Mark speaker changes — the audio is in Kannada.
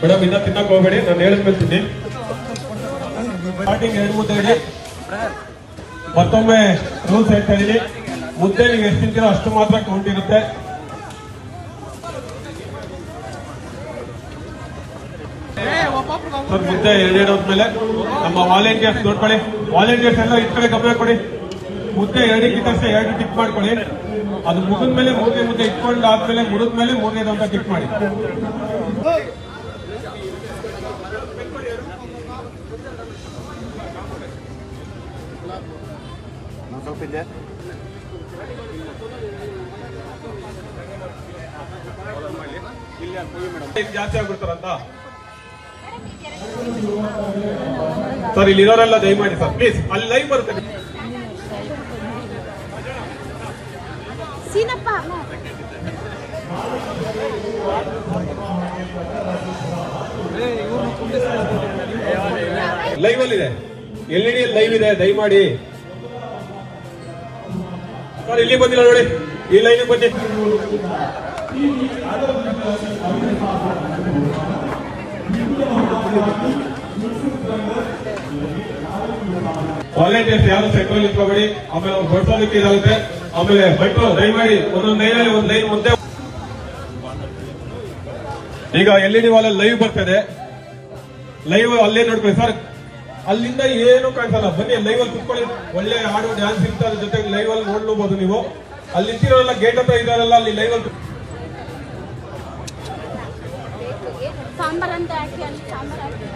Speaker 1: ಮೇಡಮ್, ಇನ್ನ ತಿನ್ನಕ್ ಹೋಗ್ಬೇಡಿ. ನಾನು ಹೇಳಿದ್ಮೇಲೆ ಸ್ಟಾರ್ಟಿಂಗ್ ಎರಡು ಮುದ್ದೆ ಇಡಿ ಮತ್ತೊಮ್ಮೆ ರೂಲ್ಸ್ ಹೇಳ್ತಾ ಇದೀನಿ. ಮುದ್ದೆ ನೀವು ಎಷ್ಟು ತಿಂತೀರೋ ಅಷ್ಟು ಮಾತ್ರ ಕೌಂಟ್ ಇರುತ್ತೆ. ಮುದ್ದೆ ಎರಡೆರಡು ಹೋದ್ಮೇಲೆ ನಮ್ಮ ವಾಲಂಟಿಯರ್ಸ್ ನೋಡ್ಕೊಳ್ಳಿ. ವಾಲಂಟಿಯರ್ಸ್ ಎಲ್ಲ ಇಟ್ಕೊಳ್ಳಿ, ಗಮನ ಕೊಡಿ. ಮುದ್ದೆ ಎರಡಕ್ಕಿಂತ ಅಷ್ಟೇ ಎರಡು ಟಿಕ್ ಮಾಡ್ಕೊಳ್ಳಿ? ಅದು ಮುಗಿದ ಮೇಲೆ ಮೂರನೇ ಮುದ್ದೆ ಇಟ್ಕೊಂಡು ಆದ್ಮೇಲೆ ಮುಗಿದ ಮೇಲೆ ಮೂರನೇದು ಅಂತ ಟಿಕ್ ಮಾಡಿ. ಜಾಸ್ತಿ ಆಗ್ಬಿಡ್ತಾರಂತ? ಸರ್ ಇಲ್ಲಿ ಇರೋರೆಲ್ಲ ದಯಮಾಡಿ ಸರ್ ಪ್ಲೀಸ್ ಅಲ್ಲಿ ಲೈವ್ ಬರುತ್ತೆ.
Speaker 2: ಸೀನಪ್ಪ
Speaker 1: ಲೈವ್ ಅಲ್ಲಿ ಇದೆ. ಎಲ್ ಲೈವ್ ಇದೆ? ದಯಮಾಡಿ. ಸರ್ ಇಲ್ಲಿ ಬಂದಿಲ್ಲ ನೋಡಿ. ಈ ಲೈನ್ ಬನ್ನಿ. ವಾಲಂಟಿಯರ್ಸ್ ಯಾರು ಸೆಂಟ್ರಲ್ ಇಟ್ಕೋಬೇಡಿ ಆಮೇಲೆ ಅವ್ರು ಬಡ್ಸೋದಕ್ಕೆ ಇದಾಗುತ್ತೆ. ಆಮೇಲೆ ಬೈಟು ದಯಮಾಡಿ ಒಂದೊಂದು ಲೈನಲ್ಲಿ ಒಂದು ಲೈನ್ ಮುಂದೆ. ಈಗ L E D wall live ಬರ್ತದೆ ಲೈವ್ ಅಲ್ಲೇ ನೋಡ್ಕೊಳ್ಳಿ ಸರ್. ಅಲ್ಲಿಂದ ಏನು ಕಾಣಿಸಲ್ಲ. ಬನ್ನಿ ಲೈವ್ ಅಲ್ಲಿ ಕುತ್ಕೊಳ್ಳಿ. ಒಳ್ಳೆ ಹಾಡು ಡ್ಯಾನ್ಸ್ ಇರ್ತಾರೆ ಜೊತೆಗೆ ಲೈವ್ ಅಲ್ಲಿ ನೋಡ್ಲೂಬಹುದು ನೀವು. ಅಲ್ಲಿ ನಿಂತಿರೋರೆಲ್ಲ ಗೇಟ್ ಹತ್ರ ಇದಾರಲ್ಲ ಅಲ್ಲಿ ಲೈವ್ ಅಲ್ಲಿ
Speaker 2: ಸಾಂಬಾರ್ ಅಂತ ಹಾಕಿ ಅಲ್ಲಿ ಸಾಂಬಾರ್ ಹಾಕಿ